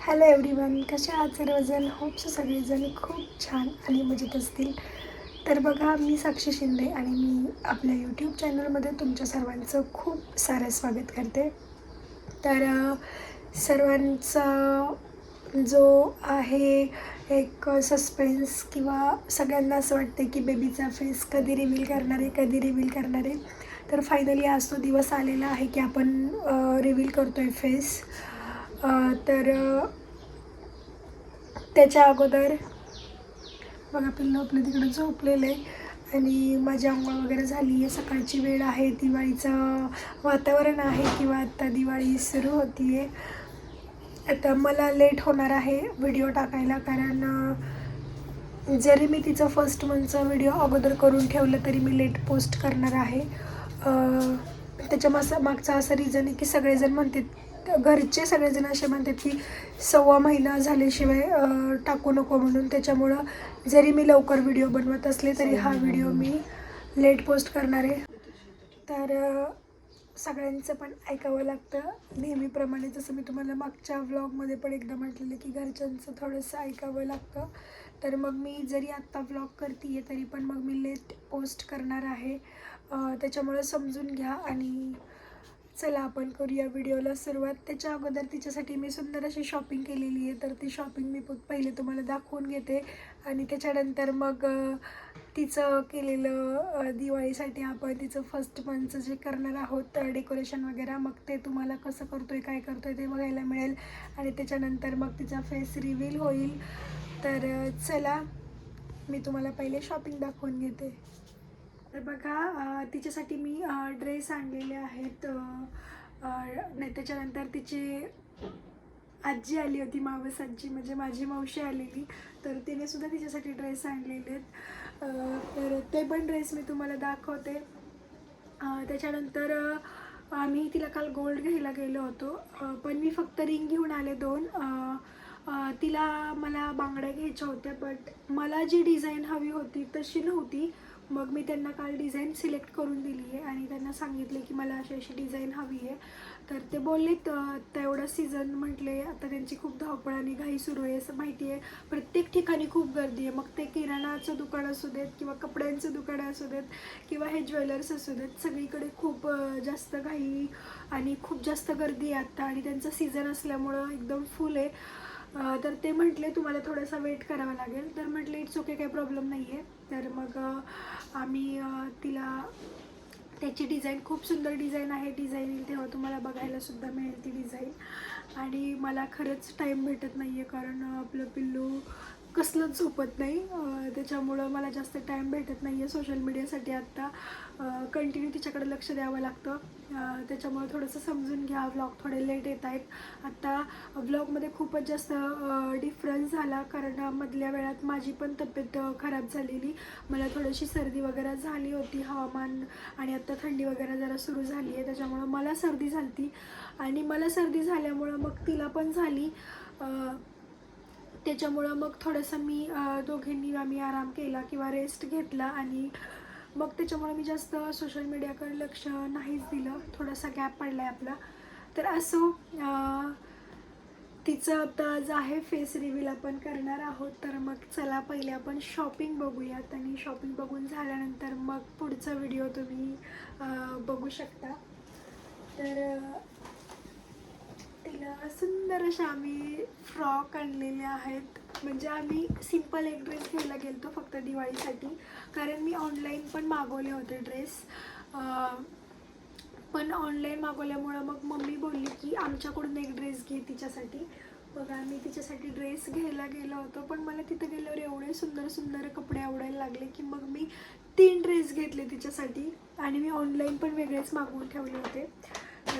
Hello everyone कसे आहात सर्वजण? होप्स सगळेजण खूप छान आणि मजेत असतील. तर बघा मी साक्षी शिंदे आणि मी आपल्या यूट्यूब चॅनलमध्ये तुमच्या सर्वांचं खूप सारं स्वागत करते. तर सर्वांचा जो आहे एक सस्पेन्स किंवा सगळ्यांना असं वाटते की बेबीचा फेस कधी रिव्हील करणार आहे कधी रिव्हील करणार आहे. तर फायनली आज तो दिवस आलेला आहे की आपण रिव्हील करतो आहे फेस तर त्याच्या अगोदर बघा पिल्लं आपलं तिकडं झोपलेलं आहे आणि माझी आंघोळ वगैरे झाली आहे. सकाळची वेळ आहे दिवाळीचं वातावरण आहे किंवा आत्ता दिवाळी सुरू होती आहे आता मला लेट होणार आहे व्हिडिओ टाकायला कारण जरी मी तिचं फर्स्ट मंथचा व्हिडिओ अगोदर करून ठेवलं तरी मी लेट पोस्ट करणार आहे. त्याच्या मासा मागचा असा रिझन आहे की सगळेजण म्हणतात घरचे सगळेजण असे म्हणतात की सव्वा महिना झाल्याशिवाय टाकू नको म्हणून. त्याच्यामुळं जरी मी लवकर व्हिडिओ बनवत असले तरी हा व्हिडिओ मी लेट पोस्ट करणार आहे. तर सगळ्यांचं पण ऐकावं लागतं. नेहमीप्रमाणे जसं मी तुम्हाला मागच्या व्लॉगमध्ये पण एकदा म्हटलेलं की घरच्यांचं थोडंसं ऐकावं लागतं. तर मग मी जरी आत्ता व्लॉग करते आहे तरी पण मग मी लेट पोस्ट करणार आहे. त्याच्यामुळं समजून घ्या आणि चला आपण करूया व्हिडिओला सुरुवात. त्याच्या अगोदर तिच्यासाठी मी सुंदर अशी शॉपिंग केलेली आहे तर ती शॉपिंग मी पहिले तुम्हाला दाखवून घेते. आणि त्याच्यानंतर मग तिचं केलेलं दिवाळीसाठी आपण तिचं फर्स्ट मंथचं जे करणार आहोत डेकोरेशन वगैरे मग ते तुम्हाला कसं करतो आहे काय करतो आहे ते बघायला मिळेल. आणि त्याच्यानंतर मग तिचा फेस रिव्हील होईल. तर चला मी तुम्हाला पहिले शॉपिंग दाखवून घेते. तर बघा तिच्यासाठी मी ड्रेस आणलेले आहेत. नाही त्याच्यानंतर तिची आजी आली होती मावस आजी म्हणजे माझी मावशी आलेली. तर तिने सुद्धा तिच्यासाठी ड्रेस आणलेले आहेत. तर ते पण ड्रेस मी तुम्हाला दाखवते. त्याच्यानंतर आम्ही तिला काल गोल्ड घ्यायला गेलो होतो. पण मी फक्त रिंग घेऊन आले दोन. तिला मला बांगड्या घ्यायच्या होत्या बट मला जी डिझाईन हवी होती तशी नव्हती. मग मी त्यांना काल डिझाईन सिलेक्ट करून दिली आहे आणि त्यांना सांगितले की मला अशी अशी डिझाईन हवी आहे. तर ते बोललेत तेवढं सीझन म्हटले आता त्यांची खूप धावपळ आणि घाई सुरू आहे असं माहिती आहे. प्रत्येक ठिकाणी खूप गर्दी आहे. मग ते किराणाचं दुकान असू देत किंवा कपड्यांचं दुकान असू देत किंवा हे ज्वेलर्स असू देत सगळीकडे खूप जास्त घाई आणि खूप जास्त गर्दी आहे आत्ता आणि त्यांचं सीझन असल्यामुळं एकदम फुल आहे. तर ते म्हटले तुम्हाला थोडासा वेट करावा लागेल. तर म्हटले इट्स ओके काही प्रॉब्लेम नाही आहे तर मग आम्ही तिला त्याची डिझाईन खूप सुंदर डिझाईन आहे. डिझाईन येईल तेव्हा तुम्हाला बघायला सुद्धा मिळेल ती डिझाईन आणि मला खरंच टाईम भेटत नाही आहे कारण आपलं पिल्लू कसलंच झोपत नाही. त्याच्यामुळं मला जास्त टाईम भेटत नाही आहे सोशल मीडियासाठी आत्ता कंटिन्यू तिच्याकडे लक्ष द्यावं लागतं. त्याच्यामुळं थोडंसं समजून घ्या. व्लॉग थोडे लेट येत आहेत. आत्ता व्लॉगमध्ये खूपच जास्त डिफरन्स झाला. कारण मधल्या वेळात माझी पण तब्येत खराब झालेली. मला थोडीशी सर्दी वगैरे झाली होती हवामान. आणि आत्ता थंडी वगैरे जरा सुरू झाली आहे त्याच्यामुळं मला सर्दी झाली आणि मला सर्दी झाल्यामुळं मग तिला पण झाली. त्याच्यामुळं मग थोडंसं मी दोघींनी आम्ही आराम केला किंवा रेस्ट घेतला आणि मग त्याच्यामुळे मी जास्त सोशल मीडियाकडे लक्ष नाहीच दिलं. थोडासा गॅप पडला आहे आपला. तर असो तिचं आता जे आहे फेस रिव्हील आपण करणार आहोत. तर मग चला पहिले आपण शॉपिंग बघूयात आणि शॉपिंग बघून झाल्यानंतर मग पुढचा व्हिडिओ तुम्ही बघू शकता. तर तिला सुंदर अशा आम्ही फ्रॉक आणलेले आहेत. म्हणजे आम्ही सिंपल एक ड्रेस घ्यायला गेलो फक्त दिवाळीसाठी. कारण मी ऑनलाईन पण मागवले होते ड्रेस पण ऑनलाईन मागवल्यामुळं मग मम्मी बोलली की आमच्याकडून एक ड्रेस घे तिच्यासाठी. मग आम्ही तिच्यासाठी ड्रेस घ्यायला गेलो होतो. पण मला तिथं गेल्यावर एवढे सुंदर सुंदर कपडे आवडायला लागले की मग मी तीन ड्रेस घेतले तिच्यासाठी. आणि मी ऑनलाईन पण वेगळेच मागवून ठेवले होते.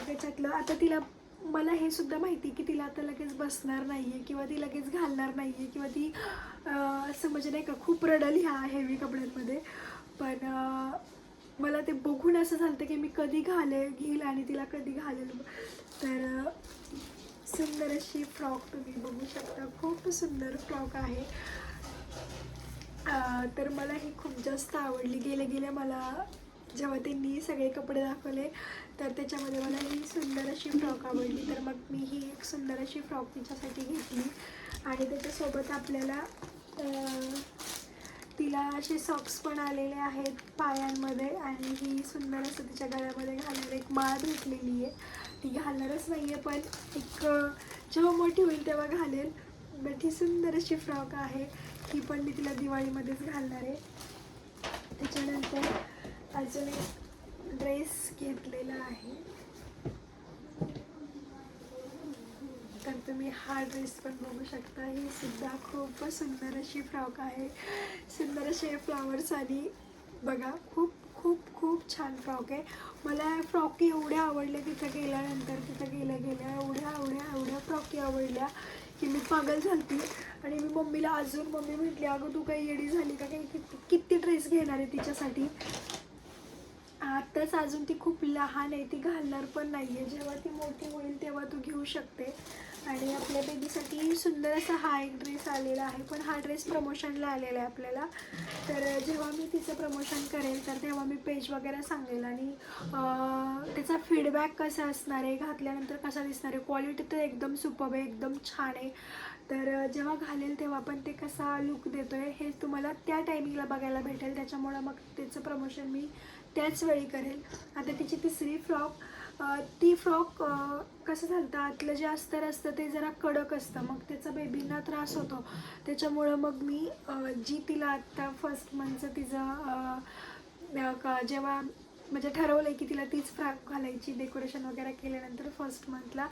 त्याच्यातलं आता तिला मला हे सुद्धा माहिती की तिला आता लगेच बसणार नाही आहे किंवा ती लगेच घालणार नाही आहे किंवा ती असं म्हणजे नाही का खूप रडल ह्या हेवी कपड्यांमध्ये. पण मला ते बघून असं झालं की मी कधी घाले घेईल आणि तिला कधी घालेल. तर सुंदर अशी फ्रॉक तुम्ही बघू शकता. खूप सुंदर फ्रॉक आहे. तर मला ही खूप जास्त आवडली. गेले गेले मला जेव्हा त्यांनी सगळे कपडे दाखवले तर त्याच्यामध्ये मला ही सुंदर अशी फ्रॉक आवडली. तर मग मी ही एक सुंदर अशी फ्रॉक तिच्यासाठी घेतली. आणि त्याच्यासोबत आपल्याला तिला असे सॉक्स पण आलेले आहेत पायांमध्ये. आणि ही सुंदर असं तिच्या गळ्यामध्ये घालायला एक माळ भेटलेली आहे. ती घालणारच नाही आहे पण एक जेव्हा मोठी होईल तेव्हा घालेल. बट ही सुंदर अशी फ्रॉक आहे. ही पण मी तिला दिवाळीमध्येच घालणार आहे. त्याच्यानंतर अजून एक ड्रेस घेतलेला आहे. तर तुम्ही हा ड्रेस पण बघू शकता. ही सुद्धा खूप सुंदर अशी फ्रॉक आहे. सुंदर असे फ्लावर्स आणि बघा खूप खूप खूप छान फ्रॉक आहे. मला फ्रॉकी एवढ्या आवडल्या तिथं गेल्यानंतर तिथं गेल्या गेल्या एवढ्या एवढ्या एवढ्या फ्रॉकी आवडल्या की मी पागल झालती. आणि मी मम्मीला अजून मम्मी म्हटली अगं तू काही येडी झाली का? काही किती किती ड्रेस घेणार आहे तिच्यासाठी? आत्ताच अजून ती खूप लहान आहे ती घालणार पण नाही आहे जेव्हा ती मोठी होईल तेव्हा तू घेऊ शकते. आणि आपल्या बेबीसाठी सुंदर असा हा एक ड्रेस आलेला आहे. पण हा ड्रेस प्रमोशनला आलेला आहे आपल्याला. तर जेव्हा मी तिचं प्रमोशन करेल तर तेव्हा मी पेज वगैरे सांगेल. आणि त्याचा फीडबॅक कसा असणार आहे घातल्यानंतर कसा दिसणार आहे? क्वालिटी तर एकदम सुपब आहे एकदम छान आहे. तर जेव्हा घालेल तेव्हा पण ते कसा लुक देतो आहे हे तुम्हाला त्या टायमिंगला बघायला भेटेल. त्याच्यामुळं मग त्याचं प्रमोशन मी त्याच वेळी करेल. आता तिची तिसरी फ्रॉक ती फ्रॉक कसं झालं आतलं जे अस्तर असतं ते जरा कडक असतं. मग त्याचा बेबींना त्रास होतो. त्याच्यामुळं मग मी जी तिला आत्ता फर्स्ट मंथचं तिचं का- जेव्हा म्हणजे ठरवलं की तिला तीच फ्रॉक घालायची डेकोरेशन वगैरे केल्यानंतर फर्स्ट मंथला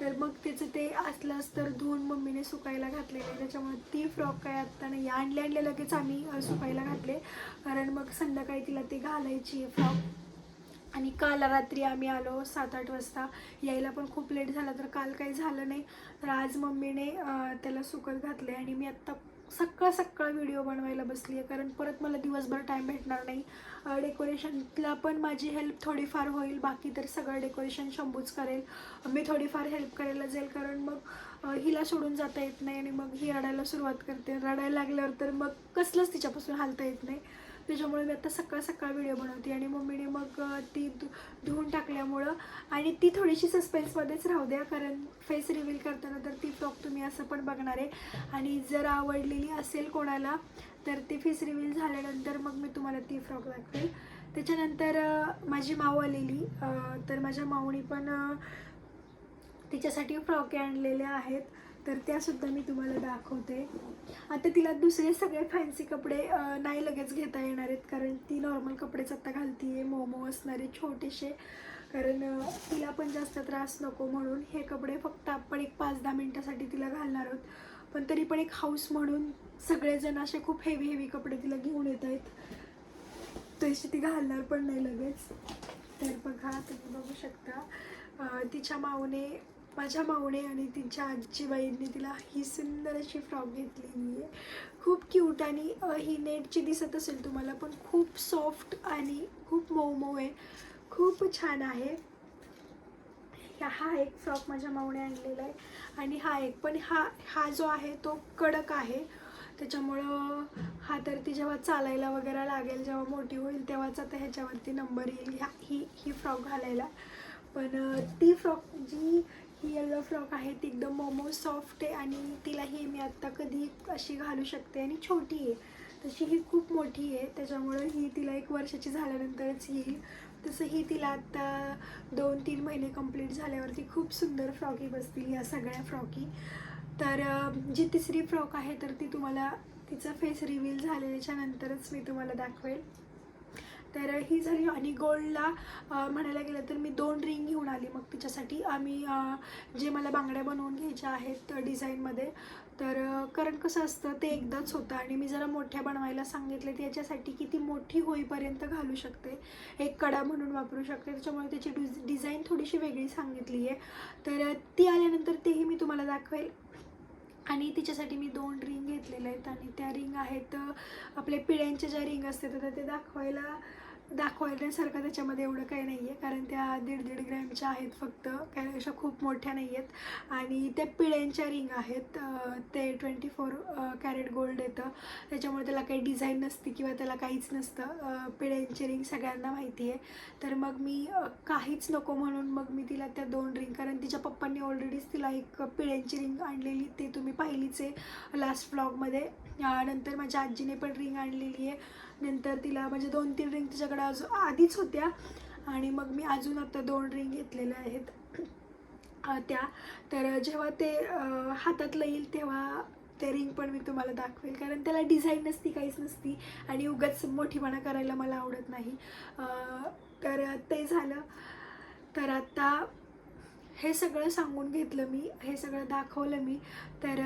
तर मग त्याचं ते असलं तर धुवून मम्मीने सुकायला घातलेले त्याच्यामुळे ती फ्रॉक काय आत्ता नाही. आणले आणले लगेच आम्ही सुकायला घातले. कारण मग संध्याकाळी तिला ते घालायची फ्रॉक. आणि काल रात्री आम्ही आलो सात आठ वाजता. यायला पण खूप लेट झाला तर काल काही झालं नाही. तर आज मम्मीने त्याला सुकत घातले आणि मी आत्ता सकाळ सकाळ व्हिडिओ बनवायला बसली आहे कारण परत मला दिवसभर टाईम भेटणार नाही. डेकोरेशनला पण माझी हेल्प थोडीफार होईल. बाकी तर सगळं डेकोरेशन शंभूच करेल. मी थोडीफार हेल्प करायला जाईल. कारण मग हिला सोडून जाता येत नाही आणि मग ही रडायला सुरुवात करते. रडायला लागल्यावर तर मग कसलंच तिच्यापासून हालता येत नाही. त्याच्यामुळे मी आता सकाळ सकाळ व्हिडिओ बनवते आणि मम्मीने मग ती धु धुवून टाकल्यामुळं आणि ती थोडीशी सस्पेन्समध्येच राहू द्या. कारण फेस रिव्हील करताना तर ती फ्रॉक तुम्ही असं पण बघणार आहे. आणि जर आवडलेली असेल कोणाला तर ती फेस रिव्हील झाल्यानंतर मग मी तुम्हाला ती फ्रॉक दाखवेल. त्याच्यानंतर माझी माऊ आलेली. तर माझ्या माऊनी पण तिच्यासाठी फ्रॉके आणलेल्या आहेत. तर त्यासुद्धा मी तुम्हाला दाखवते. आता तिला दुसरे सगळे फॅन्सी कपडे नाही लगेच घेता येणार आहेत कारण ती नॉर्मल कपडेच आता घालती आहे मोमो असणारे छोटेसे कारण तिला पण जास्त त्रास नको म्हणून हे कपडे फक्त आपण एक पाच दहा मिनटासाठी तिला घालणार आहोत. पण तरी पण एक हाऊस म्हणून सगळेजण असे खूप हेवी हेवी कपडे तिला घेऊन येत आहेत. तशी ती घालणार पण नाही लगेच. तर बघा तुम्ही बघू शकता. तिच्या माऊने माझ्या माऊने आणि तिच्या आजीबाईंनी तिला ही सुंदर अशी फ्रॉक घेतलेली आहे. खूप क्यूट आणि ही नेटची दिसत असेल तुम्हाला पण खूप सॉफ्ट आणि खूप मऊ मऊ आहे. खूप छान आहे. हा एक फ्रॉक माझ्या माऊने आणलेला आहे. आणि हा एक पण हा हा जो आहे तो कडक आहे. त्याच्यामुळं हा तर ती जेव्हा चालायला वगैरे लागेल जेव्हा मोठी होईल तेव्हाच आता ह्याच्यावरती नंबर येईल. ह्या ही ही फ्रॉक घालायला. पण ती फ्रॉक जी ही येल्लो फ्रॉक आहे ती एकदम मोमो सॉफ्ट आहे आणि तिला ही मी आत्ता कधी अशी घालू शकते आणि छोटी आहे. तशी ही खूप मोठी आहे त्याच्यामुळं ही तिला एक वर्षाची झाल्यानंतरच येईल. तसं ही तिला आत्ता दोन तीन महिने कंप्लीट झाल्यावरती खूप सुंदर फ्रॉकी बसतील या सगळ्या फ्रॉकी तर जी तिसरी फ्रॉक आहे तर ती तुम्हाला तिचा फेस रिव्हील झालेल्याच्या नंतरच मी तुम्हाला दाखवेल. तर ही झाली आणि गोल्डला म्हणायला गेलं तर मी दोन रिंग घेऊन आली मग तिच्यासाठी. आम्ही जे मला बांगड्या बनवून घ्यायच्या आहेत डिझाईनमध्ये तर कारण कसं असतं ते एकदाच होतं आणि मी जरा मोठ्या बनवायला सांगितले त्याच्यासाठी की ती मोठी होईपर्यंत घालू शकते. एक कडा म्हणून वापरू शकते. त्याच्यामुळे त्याची डिझ डिझाईन थोडीशी वेगळी सांगितली आहे. तर ती आल्यानंतर तेही मी तुम्हाला दाखवेल. आणि तिच्यासाठी मी दोन रिंग घेतलेल्या आहेत आणि त्या रिंग आहेत आपले आपल्या पिळ्यांच्या ज्या रिंग असतात तर ते दाखवायला दाखवण्यासारखं त्याच्यामध्ये एवढं काही नाही आहे कारण त्या दीड दीड ग्रॅमच्या आहेत फक्त. काही अशा खूप मोठ्या नाही आहेत आणि त्या पिळ्यांच्या रिंग आहेत. ते ट्वेंटी फोर कॅरेट गोल्ड येतं. त्याच्यामुळे त्याला काही डिझाईन नसते किंवा त्याला काहीच नसतं. पिळ्यांची रिंग सगळ्यांना माहिती आहे. तर मग मी काहीच नको म्हणून मग मी तिला त्या दोन रिंग कारण तिच्या पप्पांनी ऑलरेडीच तिला एक पिळ्यांची रिंग आणलेली. ते तुम्ही पाहिलीच आहे. लास्ट व्लॉगमध्ये नंतर माझ्या आजीने पण रिंग आणलेली आहे. नंतर तिला म्हणजे दोन तीन रिंग तिच्याकडे अजून आधीच होत्या. आणि मग मी अजून आता दोन रिंग घेतलेल्या आहेत. त्या. तर जेव्हा ते हातातलं येईल तेव्हा ते रिंग पण मी तुम्हाला दाखवेल. कारण त्याला डिझाईन नसती काहीच नसती. आणि उगाच मोठीपणा करायला मला आवडत नाही. तर ते झालं. तर आता हे सगळं सांगून घेतलं मी. हे सगळं दाखवलं मी. तर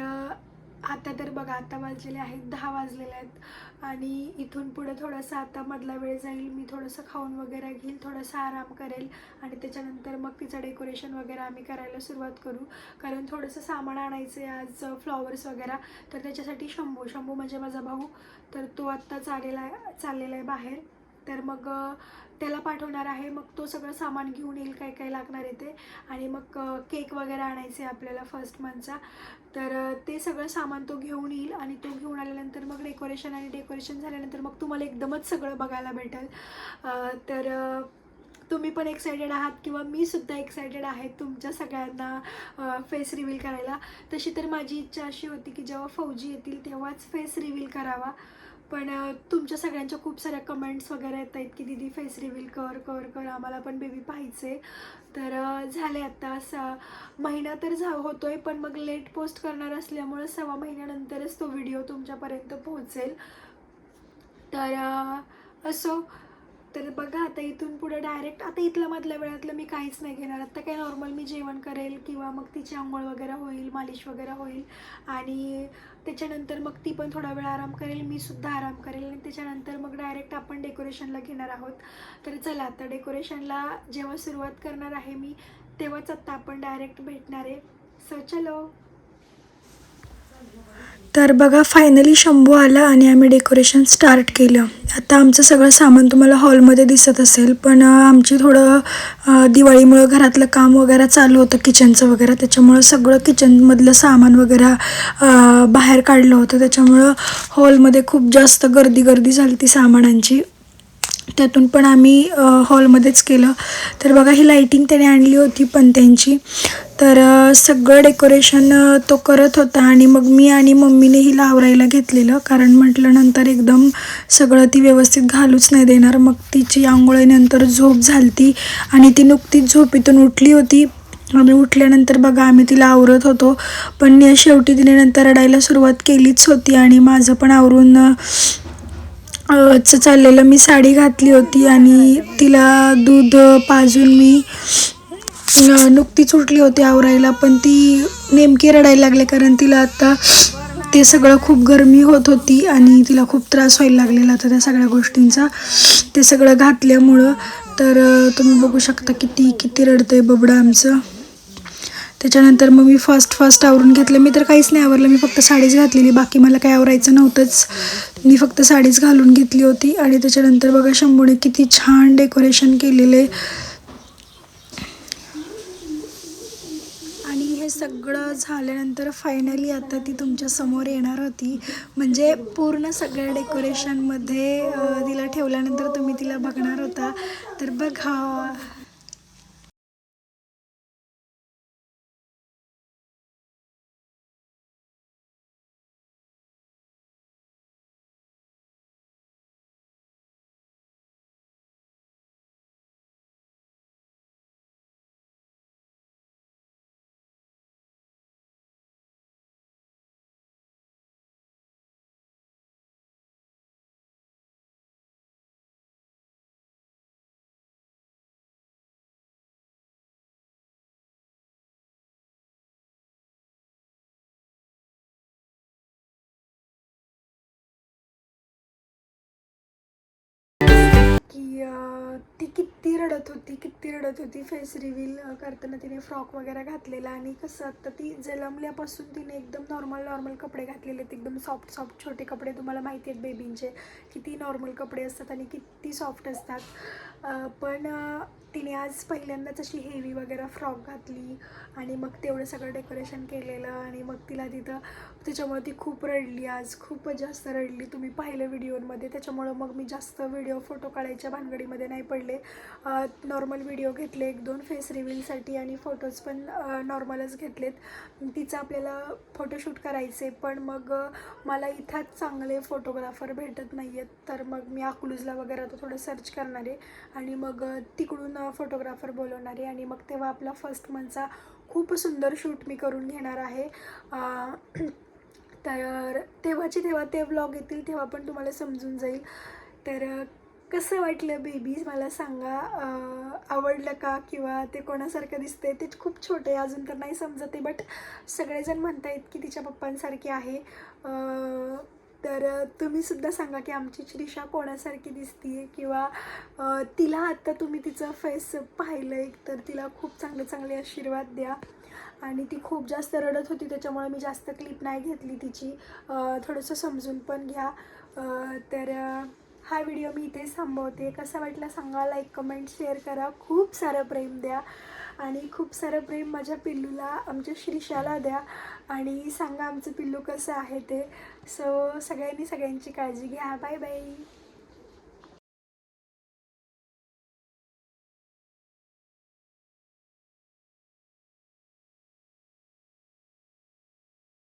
आता तर बघा आता वाजलेले आहेत दहा वाजलेले आहेत. आणि इथून पुढे थोडासा आता मधला वेळ जाईल मी थोडंसं खाऊन वगैरे घेईल थोडासा आराम करेल. आणि त्याच्यानंतर मग तिचं डेकोरेशन वगैरे आम्ही करायला सुरुवात करू. कारण थोडंसं सामान आणायचं आहे आज फ्लॉवर्स वगैरे. तर त्याच्यासाठी शंभू शंभू म्हणजे माझा भाऊ. तर तो आत्ता चाललेला आहे चाललेला आहे बाहेर. तर मग त्याला पाठवणार आहे. मग तो सगळं सामान घेऊन येईल काय काय लागणार आहे ते. आणि मग केक वगैरे आणायचे आपल्याला फर्स्ट मंथचा तर ते सगळं सामान तो घेऊन येईल. आणि तो घेऊन आल्यानंतर मग डेकोरेशन आणि डेकोरेशन झाल्यानंतर मग तुम्हाला एकदमच सगळं बघायला भेटेल. तर तुम्ही पण एक्सायटेड आहात किंवा मी सुद्धा एक्सायटेड आहे तुमच्या सगळ्यांना फेस रिव्हील करायला. तशी तर माझी इच्छा अशी होती की जेव्हा फौजी येतील तेव्हाच फेस रिव्हील करावा. पण तुमच्या सगळ्यांच्या खूप साऱ्या कमेंट्स वगैरे येत आहेत की दीदी फेस रिव्हील कर कर कर आम्हाला पण बेबी पाहिजे तर झाले आता असा महिना तर झा होतोय पण मग लेट पोस्ट करणार असल्यामुळं सव्वा महिन्यानंतरच तो व्हिडिओ तुमच्यापर्यंत पोहोचेल. तर अ, असो तर बघा आता इथून पुढे डायरेक्ट आता इथल्या मधल्या वेळातलं मी काहीच नाही घेणार. आता काय नॉर्मल मी जेवण करेल किंवा मग तिची आंघोळ वगैरे होईल मालिश वगैरे होईल. आणि त्याच्यानंतर मग ती पण थोडा वेळ आराम करेल मी सुद्धा आराम करेल. आणि त्याच्यानंतर मग डायरेक्ट आपण डेकोरेशनला घेणार आहोत. तर चला आता डेकोरेशनला जेव्हा सुरुवात करणार आहे मी तेव्हाच आत्ता आपण डायरेक्ट भेटणार आहे. सो चलो. तर बघा फायनली शंभू आला आणि आम्ही डेकोरेशन स्टार्ट केलं. आता आमचं सगळं सामान तुम्हाला हॉलमध्ये दिसत असेल पण आमची थोडं दिवाळीमुळं घरातलं काम वगैरे चालू होतं किचनचं वगैरे. त्याच्यामुळं सगळं किचनमधलं सामान वगैरे बाहेर काढलं होतं. त्याच्यामुळं हॉलमध्ये खूप जास्त गर्दी गर्दी झाली ती सामानांची. त्यातून पण आम्ही हॉलमध्येच केलं. तर बघा ही लाईटिंग त्याने आणली होती पण त्यांची. तर सगळं डेकोरेशन तो करत होता आणि मग मी आणि मम्मीने ही लावरायला घेतलेलं. कारण म्हटलं नंतर एकदम सगळं ती व्यवस्थित घालूच नाही देणार. मग तिची आंघोळीनंतर झोप झालती आणि ती नुकतीच झोपेतून उठली होती. आम्ही उठल्यानंतर बघा आम्ही तिला आवरत होतो. पण शेवटी तिने नंतर रडायला सुरुवात केलीच होती आणि माझं पण आवरून चं चाललेलं मी साडी घातली होती आणि तिला दूध पाजून मी नुकतीच उठली होती आवरायला पण ती नेमकी रडायला लागले कारण तिला आता ते सगळं खूप गरमी होत होती आणि तिला खूप त्रास व्हायला लागलेला होता त्या सगळ्या गोष्टींचा. ते सगळं घातल्यामुळं तर तुम्ही बघू शकता किती किती रडतं आहे बबडं आमचं. त्याच्यानंतर मग मी फास्ट फास्ट आवरून घेतलं. मी तर काहीच नाही आवरलं. मी फक्त साडीच घातलेली. बाकी मला काही आवरायचं नव्हतंच. मी फक्त साडीच घालून घेतली होती. आणि त्याच्यानंतर बघा शंभूने किती छान डेकोरेशन केलेले. आणि हे सगळं झाल्यानंतर फायनली आता ती तुमच्यासमोर येणार होती. म्हणजे पूर्ण सगळ्या डेकोरेशनमध्ये तिला ठेवल्यानंतर तुम्ही तिला बघणार होता. तर बघा. की अं, ती किती रडत होती किती रडत होती. फेस रिव्हील करताना तिने फ्रॉक वगैरे घातलेला आणि कसं आता ती जलमल्यापासून तिने एकदम नॉर्मल नॉर्मल कपडे घातलेले आहेत. एकदम सॉफ्ट सॉफ्ट छोटे कपडे तुम्हाला माहिती आहेत बेबींचे किती नॉर्मल कपडे असतात आणि किती सॉफ्ट असतात. पण तिने आज पहिल्यांदाच अशी हेवी वगैरे फ्रॉक घातली आणि मग तेवढं सगळं डेकोरेशन केलेलं आणि मग तिला तिथं त्याच्यामुळे ती खूप रडली आज. खूपच जास्त रडली. तुम्ही पाहिलं व्हिडिओमध्ये त्याच्यामुळं मग मी जास्त व्हिडिओ फोटो काढायच्या भानगडीमध्ये नाही पडले. नॉर्मल व्हिडिओ घेतले एक दोन फेस रिव्हीलसाठी आणि फोटोज पण नॉर्मलच घेतलेत. तिचं आपल्याला फोटोशूट करायचे पण मग मला इथंच चांगले फोटोग्राफर भेटत नाही आहेत तर मग मी अकलूजला वगैरे तो थोडं सर्च करणार आहे. आणि मग तिकडून फोटोग्राफर बोलवणार. आहे आणि मग तेव्हा आपला फर्स्ट मंथचा खूप सुंदर शूट मी करून घेणार आहे. तर तेव्हाचे तेव्हा ते व्लॉग येतील तेव्हा पण तुम्हाला समजून जाईल. तर कसं वाटलं बेबीज मला सांगा आवडलं का? किंवा ते कोणासारखं दिसते ते खूप छोटे आहे अजून तर नाही समजत आहे बट सगळेजण म्हणतायत की तिच्या पप्पांसारखी आहे. तर तुम्हीसुद्धा सांगा की आमची श्रीषा कोणासारखी दिसते किंवा तिला आत्ता तुम्ही तिचं फेस पाहिलं आहे तर तिला खूप चांगले चांगले आशीर्वाद द्या. आणि ती खूप जास्त रडत होती त्याच्यामुळे मी जास्त क्लिप नाही घेतली तिची. थोडंसं समजून पण घ्या. तर हा व्हिडिओ मी इथेच थांबवते. कसा वाटला सांगा लाईक कमेंट शेअर करा. खूप सारं प्रेम द्या. आणि खूप सारं प्रेम माझ्या पिल्लूला आमच्या श्रीषाला द्या. आणि सांगा आमचं पिल्लू कसं आहे ते. सो सगळ्यांनी सगळ्यांची काळजी घ्या. Bye bye